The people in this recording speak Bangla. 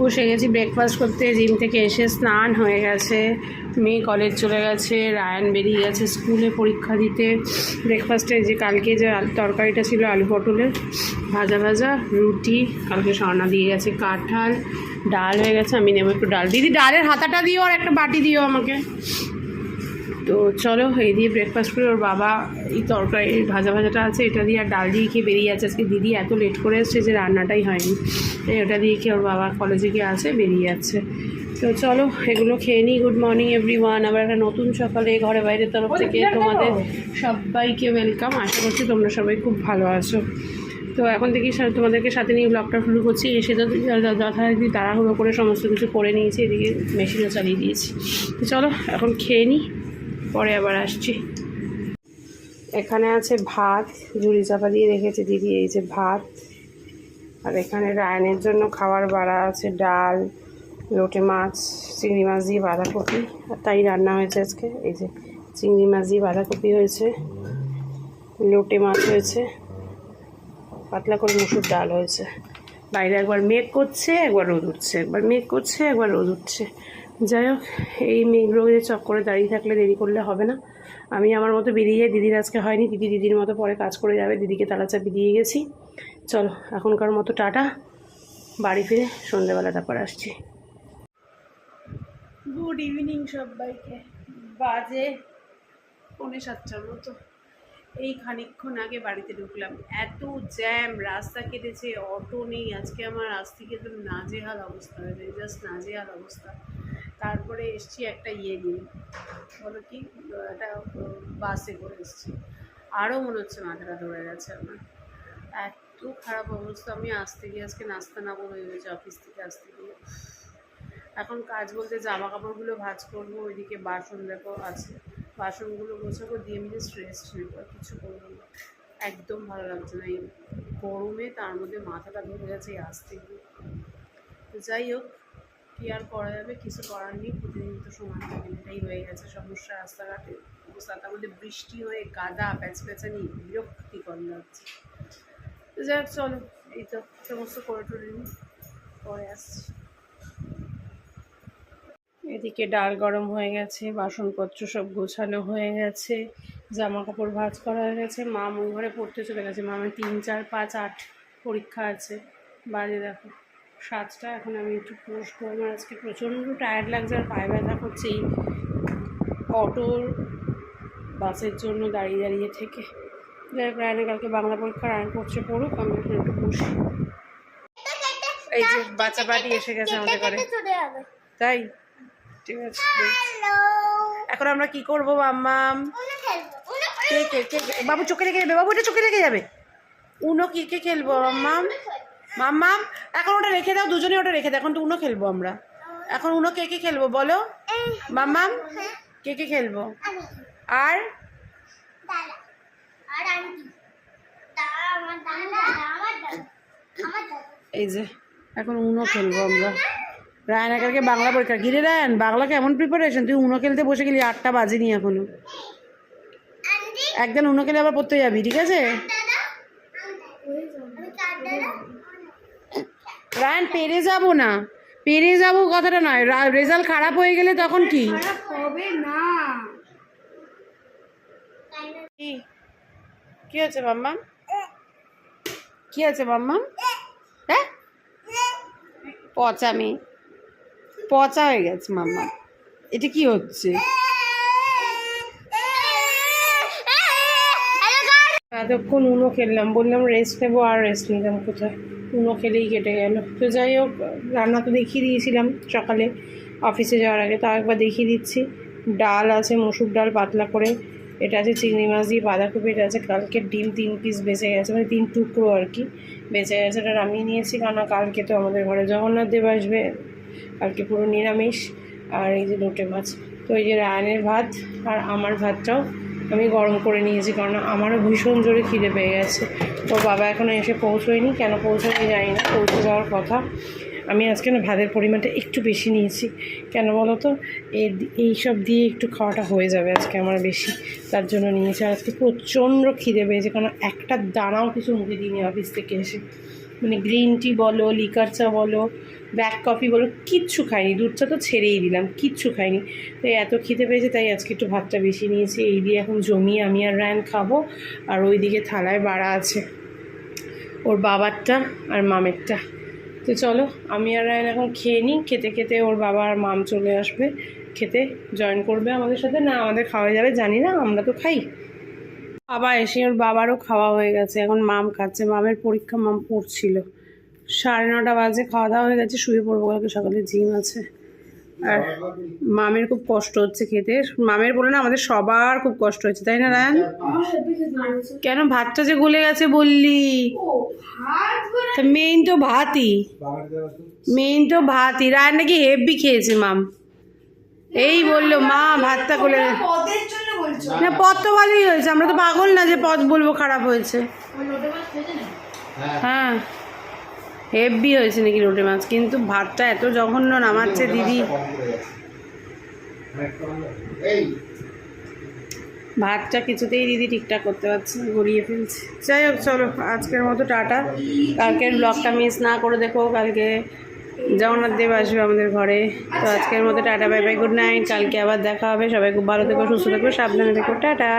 বসে গেছি ব্রেকফাস্ট করতে জিম থেকে এসে স্নান হয়ে গেছে। মেয়ে কলেজ চলে গেছে, রায়ান বেরিয়ে গেছে স্কুলে পরীক্ষা দিতে। ব্রেকফাস্টে যে কালকে যে তরকারিটা ছিল আলু পটলের, ভাজা ভাজা, রুটি, কালকে স্বর্ণা দিয়ে গেছে কাঁঠাল, ডাল হয়ে গেছে, আমি নেব একটু ডাল। দিদি, ডালের হাতাটা দিও আর একটা বাটি দিও আমাকে। তো চলো এই দিয়ে ব্রেকফাস্ট করে ওর বাবা এই তরকারি ভাজা ভাজাটা আছে এটা দিয়ে আর ডাল দিয়ে খেয়ে বেরিয়ে যাচ্ছে আজকে দিদি এত লেট করে এসছে যে রান্নাটাই হয়নি। তাই ওটা দিয়ে খেয়ে ওর বাবা কলেজে গিয়ে আসে বেরিয়ে যাচ্ছে। তো চলো এগুলো খেয়ে নিই। গুড মর্নিং এভরি ওয়ান আবার একটা নতুন সকালে ঘরে বাইরের তরফ থেকে তোমাদের সবাইকে ওয়েলকাম আশা করছি তোমরা সবাই খুব ভালো আছো। তো এখন থেকে তোমাদেরকে সাথে নিয়ে ব্লগটা শুরু করছি। এসে তো যথারীতি তাড়াহুড়ো করে সমস্ত কিছু করে নিয়েছি এদিকে মেশিনও চালিয়ে দিয়েছি। তো চলো এখন খেয়ে নিই। পরে আবার আসছি। এখানে আছে ভাত ঝুড়ি চাপা দিয়ে রেখেছে দিদি, এই যে ভাত। আর এখানে রায়নের জন্য খাবার বাড়া আছে, ডাল লোটে মাছ, চিংড়ি মাছ দিয়ে বাঁধাকপি। আর তাই রান্না হয়েছে আজকে, এই যে চিংড়ি মাছ দিয়ে বাঁধাকপি হয়েছে লোটে মাছ হয়েছে, পাতলা করে মুসুর ডাল হয়েছে। বাইরে একবার মেঘ করছে, একবার রোদ উঠছে। একবার মেঘ করছে, একবার রোদ উঠছে। যাই হোক, এই মেঘ রোদের চক্করে দাঁড়িয়ে থাকলে দেরি করলে হবে না। আমি আমার মতো বেরিয়ে যাই দিদির আজকে হয়নি, দিদি দিদির মতো পরে কাজ করে যাবে, দিদিকে তালা চাপি দিয়ে গেছি। চলো, এখনকার মতো টাটা। বাড়ি ফিরে সন্ধ্যেবেলা তারপর আসছি। গুড ইভিনিং সবাইকে। বাজে পৌনে সাতটার মতো। এই খানিকক্ষণ আগে বাড়িতে ঢুকলাম। এত জ্যাম, রাস্তা কেটেছে, অটো নেই। আজকে আমার আজ থেকে একদম নাজেহাল অবস্থা হয়েছে জাস্ট নাজেহাল অবস্থা। তারপরে এসছি একটা ইয়ে নিয়ে। বলো কি, একটা বাসে করে এসছি। আরও মনে হচ্ছে মাথাটা ধরে গেছে আমার। এত খারাপ অবস্থা, আমি আসতে গিয়ে আজকে নাস্তা নাবো হয়ে গেছে অফিস থেকে আসতে গিয়ে। এখন কাজ বলতে জামা কাপড়গুলো ভাজ করব, ওইদিকে বাসন দেখো আছে। বাসনগুলো গোছাবো, দিয়ে জাস্ট রেস্ট নেব, আর কিছু করব না। একদম ভালো লাগছে না। এই গরমে তার মধ্যে মাথাটা ধরে গেছে আসতে গিয়ে। যাই হোক কী আর করা যাবে? কিছু করার নেই, প্রতিদিন তো সমান এটাই হয়ে গেছে সমস্যা রাস্তাঘাটে। অবস্থা তার মধ্যে বৃষ্টি হয়ে গাদা প্যাচ প্যাচানি বিরক্তিকর লাগছে। যাই চলো, এই তো সমস্ত করে টরে নিই, পরে আসছি। এদিকে ডাল গরম হয়ে গেছে, বাসনপত্র সব গোছানো হয়ে গেছে জামা কাপড় ভাঁজ করা হয়ে গেছে, মা ঘরে পড়তে চলে গেছে। মামের তিন, চার, পাঁচ, আট পরীক্ষা আছে। বাজে দেখো। সাতটা এখন আমি একটু বসবো আমার আজকে প্রচণ্ড টায়ার্ড লাগছে, আর পায়ে ব্যথা করছে অটোর বাসের জন্য দাঁড়িয়ে দাঁড়িয়ে থেকে। যাই হোক, রায়না কালকে বাংলা পরীক্ষা রায়ন করছে, পড়ুক, আমি এখন একটু বসি। এই যে বাচ্চা পাটি এসে গেছে আমাদের ঘরে। তাই? ঠিক আছে এখন আমরা কি করব, মাম্মাম? কে কে কে- বাবু চোখে রেখে যাবে, বাবু এটা চোখে রেখে যাবে। উনো কি, কে খেলব, মাম্মাম? মাম্মাম এখন ওটা রেখে দাও দুজনে ওটা রেখে দাও, এখন তো উনো খেলব আমরা। এখন উনো কে কে খেলব বলো? মাম্মাম কে কে খেলব? আর? এই যে, এখন উনো খেলব আমরা। রায়ন একাকে বাংলা পরীক্ষা। ঘিরে রায়ন, বাংলা কেমন প্রিপারেশন তুই উনো খেলতে বসে গেলি, আটটা বাজেনি এখনও। একদিন উনো খেলে আবার পড়তে যাবি, ঠিক আছে? রায়ন, পেরে যাব না। পেরে যাব কথাটা নয়। রেজাল্ট খারাপ হয়ে গেলে তখন কি? হবে না কি মাম্মা? কি আছে মাম্মা? হ্যাঁ পচা মেয়ে। পচা হয়ে গেছে মাম্মা। এটা কি হচ্ছে? এতক্ষণ উনো খেললাম। বললাম রেস্ট নেব আর রেস্ট নিলাম কোথায়? উনো খেলেই কেটে গেল। তো যাই হোক, রান্না তো দেখিয়ে দিয়েছিলাম সকালে। অফিসে যাওয়ার আগে তাও একবার দেখিয়ে দিচ্ছি। ডাল আছে, মুসুর ডাল পাতলা করে। এটা আছে চিংড়ি মাছ দিয়ে বাঁধাকপি, এটা আছে কালকে ডিম তিন পিস বেঁচে গেছে মানে তিন টুকরো আর কি। বেঁচে গেছে, এটা নামিয়ে নিয়েছি কারণ কালকে তো আমাদের ঘরে জগন্নাথ দেব আসবে। কালকে পুরো নিরামিষ। আর এই যে লোটে মাছ। তো এই যে রায়নের ভাত আর আমার ভাতটাও আমি গরম করে নিয়েছি কারণ আমারও ভীষণ জোরে খিদে পেয়ে গেছে। তো বাবা এখনও এসে পৌঁছোয়নি। কেন পৌঁছায়নি জানি না। পৌঁছে যাওয়ার কথা। আমি আজকে না ভাতের পরিমাণটা একটু বেশি নিয়েছি। কেন বলো তো এই সব দিয়ে একটু খাওয়াটা হয়ে যাবে আজকে আমার বেশি। তার জন্য নিয়েছি। আর আজকে প্রচণ্ড খিদে পেয়েছে। কারণ একটা দানাও কিছু মুখে দিইনি অফিস থেকে এসে। মানে গ্রিন টি বলো, লিকার চা বলো, ব্ল্যাক কফি বলো, কিচ্ছু খাইনি। দুধ চা তো ছেড়েই দিলাম, কিচ্ছু খাইনি। তো এত খেতে পেয়েছে, তাই আজকে একটু ভাতটা বেশি নিয়েছি। এই দিয়ে এখন জমিয়ে আমি আর রায়ন খাব, আর ওইদিকে থালায় বাড়া আছে। ওর বাবারটা আর মামেরটা। তো চলো, আমি আর রায়ন এখন খেয়ে নিই। খেতে খেতে ওর বাবা আর মাম চলে আসবে। খেতে জয়েন করবে আমাদের সাথে। না, আমাদের খাওয়া যাবে, জানি না, আমরা তো খাই। বাবা এসে ওর বাবারও খাওয়া হয়ে গেছে। এখন মাম খাচ্ছে। মামের পরীক্ষা মাম পড়ছিল। সাড়ে নটা বাজে খাওয়া দাওয়া হয়ে গেছে, শুয়ে পড়ব কালকে, সকালে জিম আছে। আর মামের খুব কষ্ট হচ্ছে খেতে। মামের বলে না, আমাদের সবার খুব কষ্ট হচ্ছে, তাই না, রায়ন? কেন? ভাতটা যে গলে গেছে বললি। তা মেইন তো ভাতই। মেইন তো ভাতই। রায়ন নাকি হেভি খেয়েছে, মাম। এই বলল, মা, ভাতটা গলে গেছে। না পদ তো ভালোই হয়েছে। আমরা তো পাগল না যে পথ বলব খারাপ হয়েছে। হ্যাঁ। হেভি হয়েছে নাকি লোটে মাছ। কিন্তু ভাতটা এত জঘন্য নামাচ্ছে দিদি। ভাতটা কিছুতেই দিদি ঠিকঠাক করতে পারছে গড়িয়ে ফেলছে। যাই হোক চলো আজকের মতো টাটা। কালকের ব্লগটা মিস না করে দেখো কালকে জগন্নাথ দেব আসবে আমাদের ঘরে। তো আজকের মতো tata bye bye good night কালকে আবার দেখা হবে। সবাই খুব ভালো থেকো, সুস্থ থেকো, সাবধানে থেকো। টাটা।